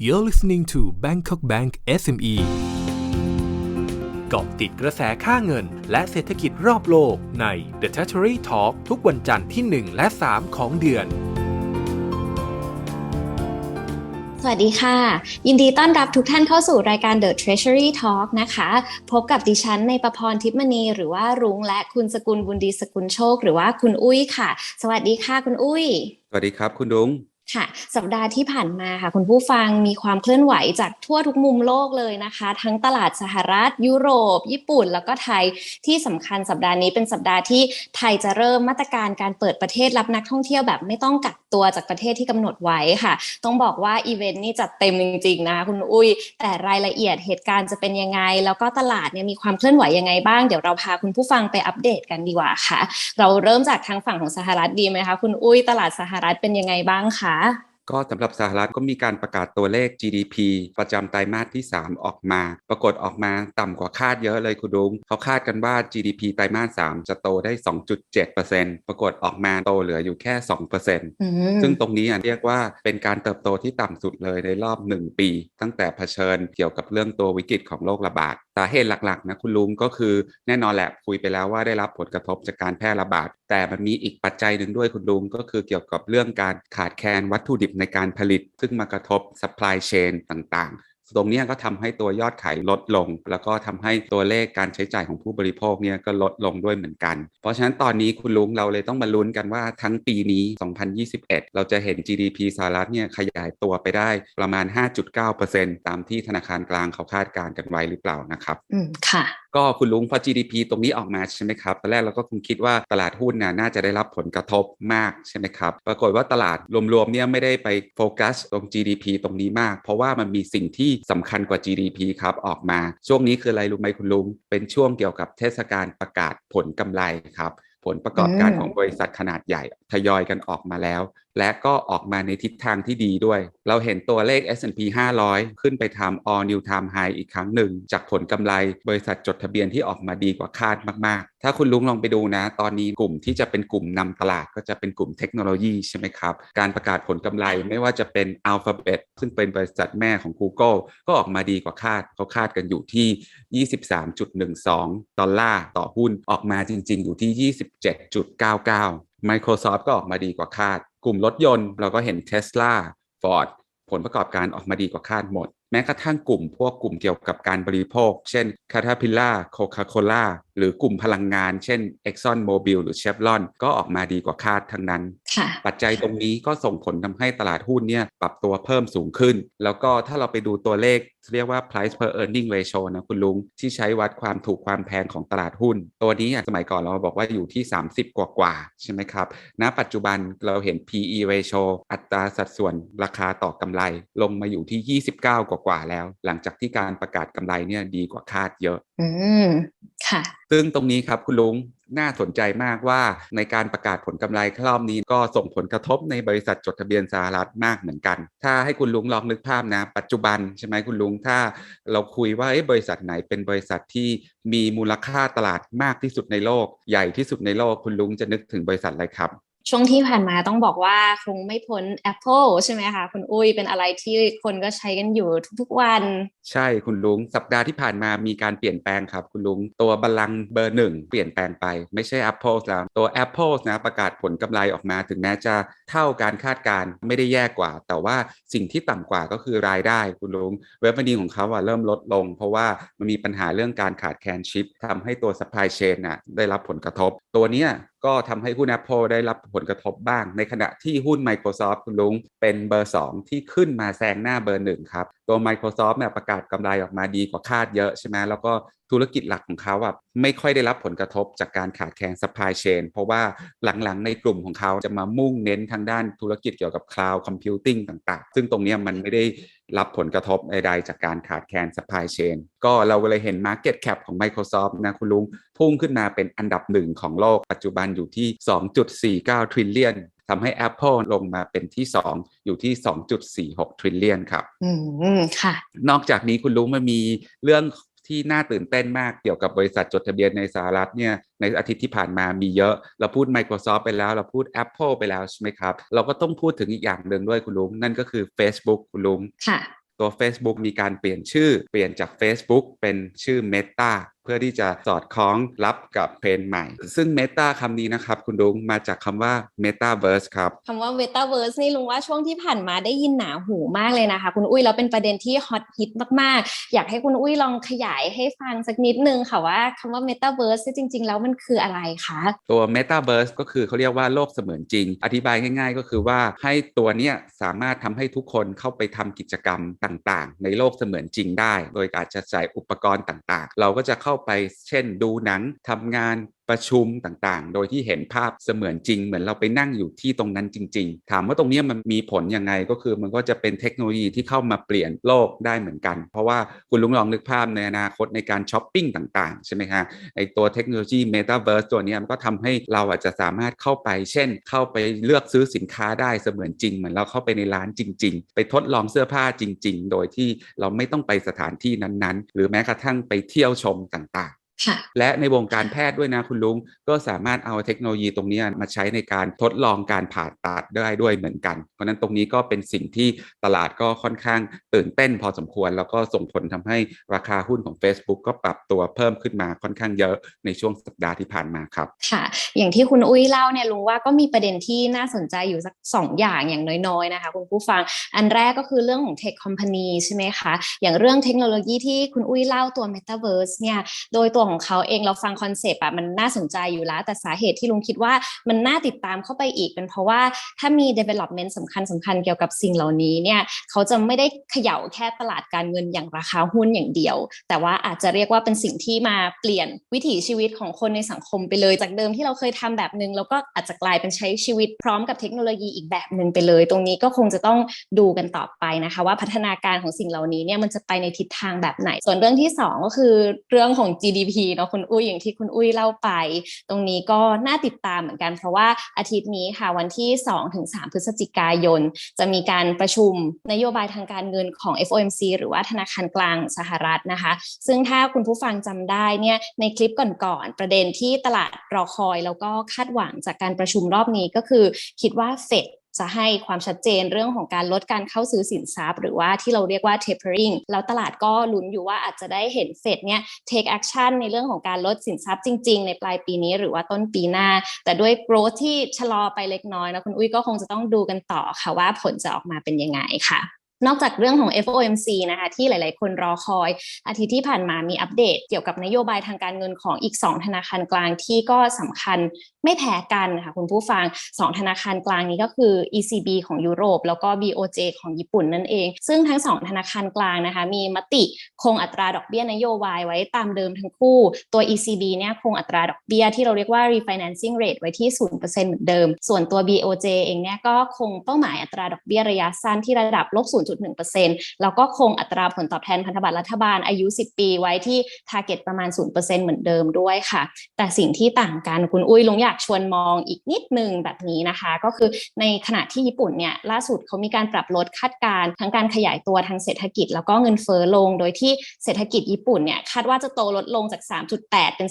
You're listening to Bangkok Bank SME เกาะติดกระแสค่าเงิน และเศรษฐกิจรอบโลกใน The Treasury Talk ทุกวันจันทร์ที่ 1 และ 3 ของเดือน สวัสดีค่ะ ยินดีต้อนรับทุกท่านเข้าสู่รายการ The Treasury Talk นะคะ พบกับดิฉันในประพรทิพย์มณีหรือว่ารุ้งและคุณสกุลบุญดีสกุลโชค หรือว่าคุณอุ้ยค่ะ สวัสดีค่ะคุณอุ้ย สวัสดีครับคุณดุง ค่ะสัปดาห์ที่ผ่านมาค่ะคุณผู้ฟังมีความเคลื่อนไหวจากทั่วทุกมุมโลกเลยนะคะ ทั้งตลาดสหรัฐ ยุโรป ญี่ปุ่น แล้วก็ไทยที่สำคัญสัปดาห์นี้เป็นสัปดาห์ที่ไทยจะเริ่มมาตรการการเปิดประเทศรับนักท่องเที่ยวแบบไม่ต้องกักตัวจากประเทศที่กำหนดไว้ค่ะ ต้องบอกว่าอีเวนต์นี่จัดเต็มจริงๆนะคะคุณอุ้ย แต่รายละเอียดเหตุการณ์จะเป็นยังไง แล้วก็ตลาดเนี่ยมีความเคลื่อนไหวยังไงบ้างเดี๋ยวเราพาคุณผู้ฟังไปอัปเดตกันดีกว่าค่ะ เราเริ่มจากทางฝั่งของสหรัฐดีไหมคะคุณอุ้ยตลาดสหรัฐเป็นยังไงบ้างคะ ya. ก็สำหรับสหรัฐก็มีการประกาศตัวเลข GDP ประจำไตรมาสที่ 3 ออกมา ปรากฏออกมาต่ำกว่าคาดเยอะเลยคุณดุงเขาคาดกันว่า GDP ไตรมาส 3 จะโตได้ 2.7%ปรากฏออกมาโตเหลืออยู่แค่2%อืมซึ่งตรงนี้อะเรียกว่าเป็นการเติบโตที่ต่ำสุดเลยในรอบ 1 ปี ตั้งแต่เผชิญเกี่ยวกับเรื่องตัววิกฤตของโรคระบาดสาเหตุหลักๆนะคุณลุงก็คือแน่นอนแหละคุยไปแล้วว่าได้รับผลกระทบจากการแพร่ระบาด แต่มันมีอีกปัจจัยหนึ่งด้วยคุณลุงก็คือเกี่ยวกับเรื่องการขาดแคลนวัตถุดิบในการผลิต ซึ่งมากระทบ supply chain ต่างๆ ตรงนี้ก็ทำให้ตัวยอดขายลดลง แล้วก็ทำให้ตัวเลขการใช้จ่ายของผู้บริโภคเนี่ยก็ลดลงด้วยเหมือนกัน เพราะฉะนั้นตอนนี้คุณลุงเราเลยต้องมาลุ้นกันว่าทั้งปีนี้ 2021 เราจะเห็น GDP สหรัฐเนี่ยขยายตัวไปได้ประมาณ 5.9%ตามที่ธนาคารกลางเขาคาดการณ์กันไว้หรือเปล่านะครับ อืมค่ะก็คุณลุงพอ GDP ตรงนี้ออกมาใช่ไหมครับตอนแรกเราก็คงคิดว่าตลาดหุ้นน่ะน่าจะได้รับผลกระทบมากใช่ไหมครับปรากฏว่าตลาดรวมๆเนี่ยไม่ได้ไปโฟกัสตรง GDP ตรงนี้มาก เพราะว่ามันมีสิ่งที่สำคัญกว่า GDP ครับออกมา ช่วงนี้คืออะไรรู้ไหมคุณลุง เป็นช่วงเกี่ยวกับเทศกาลประกาศผลกำไรครับผลประกอบการอืมของบริษัทขนาดใหญ่ทยอยกันออกมาแล้ว และก็ออกมาในทิศทางที่ดีด้วย เราเห็นตัวเลข S&P 500 ขึ้นไปทำ all new time high อีกครั้งหนึ่ง จากผลกำไรบริษัทจดทะเบียนที่ออกมาดีกว่าคาดมากๆ ถ้าคุณลุงลองไปดูนะ ตอนนี้กลุ่มที่จะเป็นกลุ่มนำตลาดก็จะเป็นกลุ่มเทคโนโลยีใช่ไหมครับ การประกาศผลกำไรไม่ว่าจะเป็น Alphabet ซึ่งเป็นบริษัทแม่ของ Google ก็ออกมาดีกว่าคาดเขาคาดกันอยู่ที่ 23.12 ดอลลาร์ต่อหุ้นออกมาจริง ๆ อยู่ที่ 27.99 Microsoft ก็ออกมาดีกว่าคาด กลุ่มรถยนต์เราก็เห็น Tesla Ford ผลประกอบการออกมาดีกว่าคาดหมด แม้กระทั่งกลุ่มพวกกลุ่มเกี่ยวกับการบริโภค เช่น Caterpillar Coca-Cola หรือกลุ่มพลังงาน เช่น Exxon Mobil หรือ Chevron ก็ออกมาดีกว่าคาดทั้งนั้นค่ะปัจจัยตรงนี้ก็ส่งผลทำให้ตลาดหุ้นเนี่ยปรับตัวเพิ่มสูงขึ้น แล้วก็ถ้าเราไปดูตัวเลขเรียกว่า price per earning ratio นะคุณลุง ที่ใช้วัดความถูกความแพงของตลาดหุ้น ตัวนี้อะสมัยก่อนเราบอกว่าอยู่ที่ 30 กว่ากว่าๆใช่ไหมครับณปัจจุบันเราเห็น PE ratio อัตราสัดส่วนราคาต่อกำไร ลงมาอยู่ที่ 29 กว่ากว่าๆแล้ว หลังจากที่การประกาศกำไรเนี่ยดีกว่าคาดเยอะ อืม ค่ะซึ่งตรงนี้ครับคุณลุงน่าสนใจมากว่าในการประกาศผลกำไรครอบนี้ก็ส่งผลกระทบในบริษัทจดทะเบียนสหรัฐมากเหมือนกัน ถ้าให้คุณลุงลองนึกภาพนะ ปัจจุบันใช่ไหมคุณลุงถ้าเราคุยว่าบริษัทไหนเป็นบริษัทที่มีมูลค่าตลาดมากที่สุดในโลก ใหญ่ที่สุดในโลกคุณลุงจะนึกถึงบริษัทอะไรครับ ช่วงที่ผ่านมาต้องบอกว่าคงไม่พ้น Apple ใช่ไหมคะคุณอุ้ยเป็นอะไรที่คนก็ใช้กันอยู่ทุกๆวัน ใช่คุณลุง สัปดาห์ที่ผ่านมามีการเปลี่ยนแปลงครับ คุณลุง ตัวบัลลังเบอร์หนึ่งเปลี่ยนแปลงไปไม่ใช่ Apple แล้วตัว Apple นะประกาศผลกำไรออกมาถึงแม้จะเท่าการคาดการไม่ได้แย่กว่า แต่ว่าสิ่งที่ต่ำกว่าก็คือรายได้คุณลุงเว็บดีของเขาอะเริ่มลดลง เพราะว่ามันมีปัญหาเรื่องการขาดแคลนชิปทำให้ตัว supply chain น่ะได้รับผลกระทบ ตัวเนี้ยก็ทำให้หุ้น Apple ได้รับผลกระทบบ้าง ในขณะที่หุ้น Microsoft คุณลุงเป็นเบอร์ 2 ที่ขึ้นมาแซงหน้าเบอร์ 1 ครับ ตัว Microsoft เนี่ยประกาศกำไรออกมาดีกว่าคาดเยอะใช่ไหมแล้วก็ ธุรกิจหลักของเขาอะไม่ค่อยได้รับผลกระทบจากการขาดแคลน supply chain เพราะว่าหลังๆ ในกลุ่มของเขาจะมามุ่งเน้นทางด้านธุรกิจเกี่ยวกับ cloud computing ต่างๆ ซึ่งตรงเนี้ยมันไม่ได้รับผลกระทบใดๆจากการขาดแคลน supply chain ก็เราก็เลยเห็น market cap ของ Microsoft นะคุณลุง พุ่งขึ้นมาเป็นอันดับหนึ่งของโลกปัจจุบันอยู่ที่ 2.49 trillion ทำให้ Apple ลงมาเป็นที่ 2 อยู่ที่ 2.46 trillion ครับ อืม ค่ะ นอกจากนี้คุณรู้มันมีเรื่อง ที่น่าตื่นเต้นมากเกี่ยวกับบริษัทจดทะเบียนในสหรัฐเนี่ยในอาทิตย์ที่ผ่านมามีเยอะ เราพูด Microsoft ไปแล้ว เราพูด Apple ไปแล้วใช่ไหมครับ เราก็ต้องพูดถึงอีกอย่างหนึ่งด้วยคุณลุง นั่นก็คือ Facebook คุณลุง ค่ะ ตัว Facebook มีการเปลี่ยนชื่อ เปลี่ยนจาก Facebook เป็นชื่อ Meta เพื่อที่จะสอดคล้องรับกับเทรนด์ใหม่ ซึ่ง Meta คำนี้นะครับ คุณดุงมาจากคำว่า Metaverse ครับคำว่า Metaverse นี่ลุงว่าช่วงที่ผ่านมาได้ยินหนาหูมากเลยนะคะ คุณอุ้ยแล้วเป็นประเด็นที่ฮอตฮิตมาก ๆ อยากให้คุณอุ้ยลองขยายให้ฟังสักนิดนึงค่ะว่าคำว่า Metaverse จริง ๆ แล้วมันคืออะไรคะตัว Metaverse ก็คือเขาเรียกว่าโลกเสมือนจริง อธิบายง่าย ๆ ก็คือว่าให้ตัวเนี้ยสามารถทำให้ทุกคนเข้าไปทำกิจกรรมต่าง ๆ ในโลกเสมือนจริงได้ โดยการจะใส่อุปกรณ์ต่าง ๆ เราก็จะเข้าไป เช่น ดูหนังทำงาน ประชุมต่างๆ โดยที่เห็นภาพเสมือนจริง เหมือนเราไปนั่งอยู่ที่ตรงนั้นจริง ๆ ถามว่าตรงนี้มันมีผลยังไงก็คือมันก็จะเป็นเทคโนโลยีที่เข้ามาเปลี่ยนโลกได้เหมือนกัน เพราะว่าคุณลุงลองนึกภาพในอนาคตในการช้อปปิ้งต่างๆ ใช่ไหมฮะไอตัวเทคโนโลยี Metaverse ตัวนี้มันก็ทำให้เราอาจจะสามารถเข้าไป เช่น เข้าไปเลือกซื้อสินค้าได้เสมือนจริง เหมือนเราเข้าไปในร้านจริง ๆ ไปทดลองเสื้อผ้าจริง ๆ โดยที่เราไม่ต้องไปสถานที่นั้นๆ หรือแม้กระทั่งไปเที่ยวชมต่างๆ และในวงการแพทย์ด้วยนะคุณลุง ก็สามารถเอาเทคโนโลยีตรงนี้มาใช้ในการทดลองการผ่าตัดได้ด้วยเหมือนกัน เพราะฉะนั้นตรงนี้ก็เป็นสิ่งที่ตลาดก็ค่อนข้างตื่นเต้นพอสมควร แล้วก็ส่งผลทำให้ราคาหุ้นของ Facebook ก็ปรับตัวเพิ่มขึ้นมาค่อนข้างเยอะในช่วงสัปดาห์ที่ผ่านมาครับ ค่ะ อย่างที่คุณอุ้ยเล่าเนี่ยลุงว่าก็มีประเด็นที่น่าสนใจอยู่สักสองอย่างอย่างน้อยๆนะคะคุณผู้ฟัง อันแรกก็คือเรื่องของเทคคอมพานีใช่ไหมคะ อย่างเรื่องเทคโนโลยีที่คุณอุ้ยเล่าตัว Metaverse เนี่ย โดยตัวของเขาเองเราฟังคอนเซปต์อะมันน่าสนใจอยู่แล้ว แต่สาเหตุที่ลุงคิดว่ามันน่าติดตามเข้าไปอีก เป็นเพราะว่าถ้ามี development สำคัญสำคัญเกี่ยวกับสิ่งเหล่านี้เนี่ยเขาจะไม่ได้เขย่าแค่ตลาดการเงินอย่างราคาหุ้นอย่างเดียว แต่ว่าอาจจะเรียกว่าเป็นสิ่งที่มาเปลี่ยนวิถีชีวิตของคนในสังคมไปเลย จากเดิมที่เราเคยทำแบบนึงแล้วก็อาจจะกลายเป็นใช้ชีวิตพร้อมกับเทคโนโลยีอีกแบบหนึ่งไปเลย ตรงนี้ก็คงจะต้องดูกันต่อไปนะคะ ว่าพัฒนาการของสิ่งเหล่านี้เนี่ยมันจะไปในทิศทางแบบไหน ส่วนเรื่องที่สองก็คือเรื่องของ GDP เนาะคุณอุ้ยอย่างที่คุณอุ้ยเล่าไป ตรงนี้ก็น่าติดตามเหมือนกัน เพราะว่าอาทิตย์นี้ค่ะวันที่2ถึง3พฤศจิกายน จะมีการประชุมนโยบายทางการเงินของ FOMC หรือว่าธนาคารกลางสหรัฐนะคะ ซึ่งถ้าคุณผู้ฟังจำได้เนี่ยในคลิปก่อนๆประเด็นที่ตลาดรอคอย แล้วก็คาดหวังจากการประชุมรอบนี้ก็คือ คิดว่าเฟด จะให้ความชัดเจนเรื่องของการลดการเข้าซื้อสินทรัพย์ หรือว่าที่เราเรียกว่า tapering แล้วตลาดก็ลุ้นอยู่ว่าอาจจะได้เห็นเฟดเนี่ย take action ในเรื่องของการลดสินทรัพย์จริง ๆ ในปลายปีนี้หรือว่าต้นปีหน้า แต่ด้วย growth ที่ชะลอไปเล็กน้อยนะคุณอุ้ยก็คงจะต้องดูกันต่อค่ะว่าผลจะออกมาเป็นยังไงค่ะ นอกจากเรื่องของ FOMC นะคะที่หลาย ๆ คนรอคอย อาทิตย์ที่ผ่านมามีอัปเดต เกี่ยวกับนโยบายทางการเงินของอีก 2 ธนาคารกลางที่ก็สำคัญไม่แพ้กันค่ะคุณผู้ฟัง 2 ธนาคารกลางนี้ก็คือ ECB ของยุโรป แล้วก็ BOJ ของญี่ปุ่นนั่นเอง ซึ่งทั้ง 2 ธนาคารกลางนะคะมีมติคงอัตราดอกเบี้ยนโยบายไว้ตามเดิมทั้งคู่ ตัว ECB เนี่ยคงอัตราดอกเบี้ยที่เราเรียกว่า refinancing rate ไว้ที่ 0%เหมือนเดิม ส่วนตัว BOJ เองเนี่ยก็คงเป้าหมายอัตราดอกเบี้ยระยะสั้นที่ระดับลบ0.1%แล้วก็คงอัตราผลตอบแทนพันธบัตรรัฐบาลอายุ 10 ปีไว้ที่ target ประมาณ 0%เหมือนเดิมด้วยค่ะ แต่สิ่งที่ต่างกันคุณอุ้ยลุงอยากชวนมองอีกนิดนึงแบบนี้นะคะ ก็คือในขณะที่ญี่ปุ่นเนี่ยล่าสุดเขามีการปรับลดคาดการณ์ทั้งการขยายตัวทางเศรษฐกิจ แล้วก็เงินเฟ้อลง โดยที่เศรษฐกิจญี่ปุ่นเนี่ยคาดว่าจะโตลดลงจาก 3.8 เป็น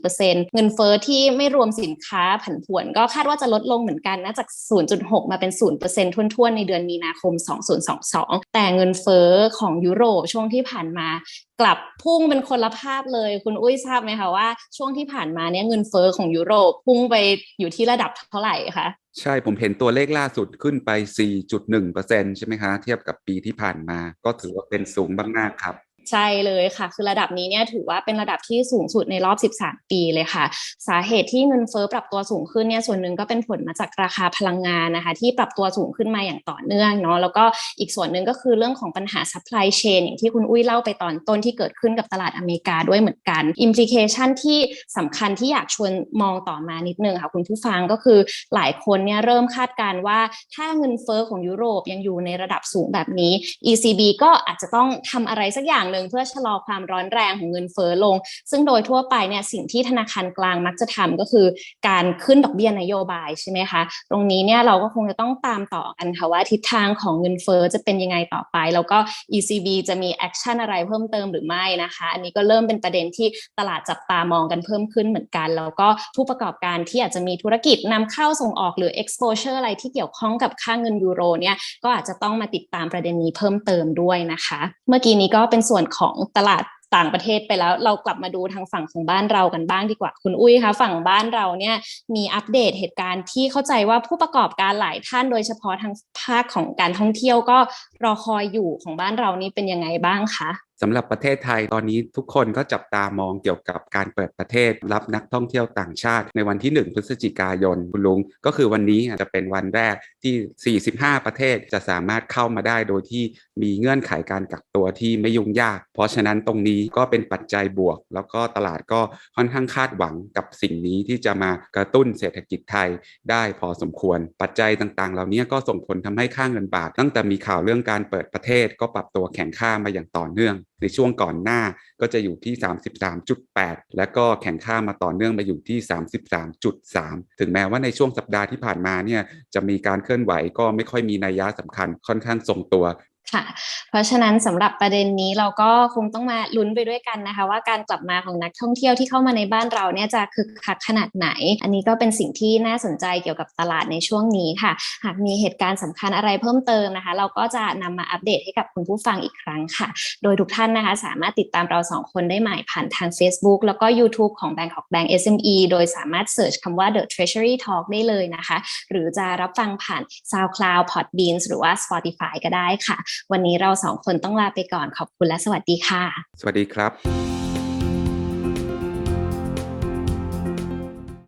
3.4%เงินเฟ้อที่ไม่รวมสินค้าผันผวน ก็คาดว่าจะลดลงเหมือนกันนะจาก 0.6 มาเป็น 0%ทุ่นๆ ในเดือนมีนาคม 2022แต่เงินเฟ้อของยุโรปช่วงที่ผ่านมา กลับพุ่งเป็นคนละภาพเลย คุณอุ้ยทราบไหมคะว่า ช่วงที่ผ่านมาเนี่ยเงินเฟอ้อของยุโรปพุ่งไปอยู่ที่ระดับเท่าไหร่คะใช่ผมเห็นตัวเลขล่าสุดขึ้นไป 4.1%ใช่ไหมคะ เทียบกับปีที่ผ่านมา ก็ถือว่าเป็นสูงมากๆครับ ใช่เลยค่ะ คือระดับนี้เนี่ยถือว่าเป็นระดับที่สูงสุดในรอบ 13 ปีเลยค่ะ สาเหตุที่เงินเฟ้อปรับตัวสูงขึ้นเนี่ยส่วนหนึ่งก็เป็นผลมาจากราคาพลังงานนะคะ ที่ปรับตัวสูงขึ้นมาอย่างต่อเนื่องเนาะแล้วก็อีกส่วนหนึ่งก็คือเรื่องของปัญหา supply chain อย่างที่คุณอุ้ยเล่าไปตอนต้นที่เกิดขึ้นกับตลาดอเมริกาด้วยเหมือนกัน implication ที่สำคัญที่อยากชวนมองต่อมานิดนึงค่ะคุณผู้ฟังก็คือหลายคนเนี่ยเริ่มคาดการณ์ว่าถ้าเงินเฟ้อของยุโรปยังอยู่ในระดับสูงแบบนี้ ECB ก็อาจจะต้องทำอะไรสักอย่างหนึ่งนึ่งเพื่อชะลอความร้อนแรงของเงินเฟ้อลง ซึ่งโดยทั่วไปเนี่ยสิ่งที่ธนาคารกลางมักจะทำก็คือการขึ้นดอกเบี้ยนโยบายใช่ไหมคะตรงนี้เนี่ยเราก็คงจะต้องตามต่อกันค่ะว่าทิศทางของเงินเฟ้อจะเป็นยังไงต่อไป แล้วก็ ECB จะมีแอคชั่นอะไรเพิ่มเติมหรือไม่นะคะอันนี้ก็เริ่มเป็นประเด็นที่ตลาดจับตามองกันเพิ่มขึ้นเหมือนกัน แล้วก็ผู้ประกอบการที่อาจจะมีธุรกิจนำเข้าส่งออกหรือ exposure อะไรที่เกี่ยวข้องกับค่าเงินยูโรเนี่ยก็อาจจะต้องมาติดตามประเด็นนี้เพิ่มเติมด้วยนะคะ เมื่อกี้นี้ก็เป็นส่วนของตลาดต่างประเทศไปแล้วเรากลับมาดูทางฝั่งของบ้านเรากันบ้างดีกว่าคุณอุ้ยคะฝั่งบ้านเราเนี่ยมีอัปเดตเหตุการณ์ที่เข้าใจว่าผู้ประกอบการหลายท่านโดยเฉพาะทางภาคของการท่องเที่ยวก็รอคอยอยู่ของบ้านเรานี่เป็นยังไงบ้างคะ สำหรับประเทศไทยตอนนี้ทุกคนก็จับตามองเกี่ยวกับการเปิดประเทศ รับนักท่องเที่ยวต่างชาติ ในวันที่ 1 พฤศจิกายนคุณลุง ก็คือวันนี้จะเป็นวันแรกที่ 45 ประเทศจะสามารถเข้ามาได้โดยที่มีเงื่อนไขการกักตัวที่ไม่ยุ่งยาก เพราะฉะนั้นตรงนี้ก็เป็นปัจจัยบวก แล้วก็ตลาดก็ค่อนข้างคาดหวังกับสิ่งนี้ที่จะมากระตุ้นเศรษฐกิจไทยได้พอสมควร ปัจจัยต่างๆ เหล่านี้ก็ส่งผลทำให้ค่างเงินบาท ตั้งแต่มีข่าวเรื่องการเปิดประเทศก็ปรับตัวแข็งค่ามาอย่างต่อเนื่อง ในช่วงก่อนหน้าก็จะอยู่ที่ 33.8 และก็แข่งข้ามาต่อเนื่องมาอยู่ที่ 33.3 ถึงแม้ว่าในช่วงสัปดาห์ที่ผ่านมาเนี่ยจะมีการเคลื่อนไหวก็ไม่ค่อยมีนัยยะสำคัญค่อนข้างทรงตัว ค่ะ เพราะฉะนั้นสำหรับประเด็นนี้เราก็คงต้องมาลุ้นไปด้วยกันนะคะ ว่าการกลับมาของนักท่องเที่ยวที่เข้ามาในบ้านเราเนี่ยจะคึกคักขนาดไหน อันนี้ก็เป็นสิ่งที่น่าสนใจเกี่ยวกับตลาดในช่วงนี้ค่ะ หากมีเหตุการณ์สำคัญอะไรเพิ่มเติมนะคะ เราก็จะนำมาอัปเดตให้กับคุณผู้ฟังอีกครั้งค่ะ โดยทุกท่านนะคะ สามารถติดตามเราสองคนได้ใหม่ผ่านทาง Facebook แล้วก็ YouTube ของ Bangkok Bank SME โดยสามารถเสิร์ชคำว่า The Treasury Talk ได้เลยนะคะ หรือจะรับฟังผ่าน SoundCloud Podbean หรือว่า Spotify ก็ได้ค่ะวันนี้เราสองคนต้องลาไปก่อนขอบคุณและสวัสดีค่ะ สวัสดีครับ